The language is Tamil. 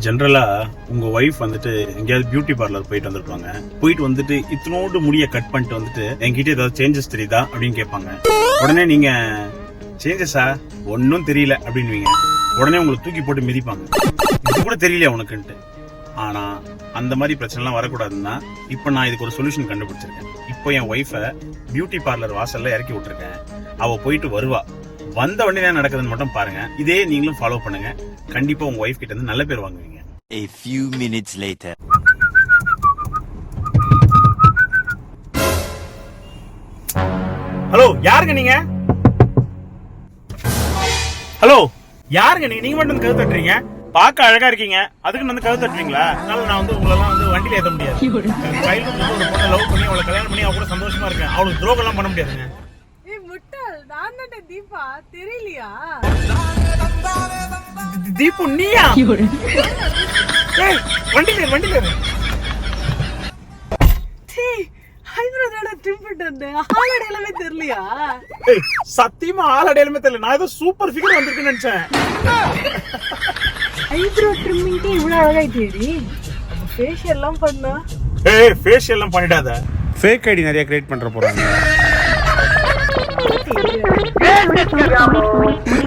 ஜென்ரலா உங்க ஒய்ஃப் வந்துட்டு எங்கேயாவது பியூட்டி பார்லர் போயிட்டு வந்திருப்பாங்க. போயிட்டு வந்துட்டு இத்தனோடு முடிய கட் பண்ணிட்டு வந்துட்டு என்கிட்ட ஏதாவது சேஞ்சஸ் தெரியுதா அப்படின்னு கேட்பாங்க. உடனே நீங்க சேஞ்சஸா ஒன்னும் தெரியல அப்படின்வீங்க உடனே உங்களை தூக்கி போட்டு மிதிப்பாங்க. இது கூட தெரியல உனக்குன்ட்டு. ஆனா அந்த மாதிரி பிரச்சனைலாம் வரக்கூடாதுன்னா இப்ப நான் இதுக்கு ஒரு சொல்யூஷன் கண்டுபிடிச்சிருக்கேன். இப்போ என் ஒய்ஃபை பியூட்டி பார்லர் வாசல்ல இறக்கி விட்டுருக்கேன். அவள் போயிட்டு வருவா. வந்த உடனே என்ன நடக்குதுன்னு மட்டும் பாருங்க. இதே நீங்களும் ஃபாலோ பண்ணுங்க. கண்டிப்பா உங்க ஒய்ஃப் கிட்ட இருந்து நல்ல பேர் வாங்குவீங்க. A few minutes later. Hello யாருங்க நீங்க? ஹலோ யாருங்க நீங்க? நீங்க மட்டும் வந்து கவு தட்டுறீங்க பார்க்க அழகா இருக்கீங்க. அதுக்கு வந்து கவு தட்டுறீங்களா அதனால நான் வந்து உங்களெல்லாம் வந்து வண்டியில ஏத்த முடியாது. கையில வந்து ஒரு பொண்ணை லவ் பண்ணி அவளை கல்யாணம் பண்ணி அவ கூட சந்தோஷமா இருக்கேன். அவளுக்கு துரோகம் எல்லாம் பண்ண முடியாதுங்க ஏய் முட்டாள் நான் தானே தீபா தெரியலையா? தீபு நீயா? ஏய் பண்ணிட்டு வந்தேன். ஆளோட எல்லாமே தெரியலையா? சத்தியமா ஆள் அடையாளமே தெரியல. நான் ஏதோ சூப்பர் ஃபிகர் வந்திருக்குன்னு நினைச்சேன். ஐப்ரோ ட்ரிம்மிங்க்கு இவ்வளவு அழகாயிட்டேடி அப்ப ஃபேஷியல் எல்லாம் பண்ணா. ஏய் ஃபேஷியல் எல்லாம் பண்ணிடாத. ஃபேக் ஐடி நிறைய கிரியேட் பண்ற போறாங்க. தெரியாது.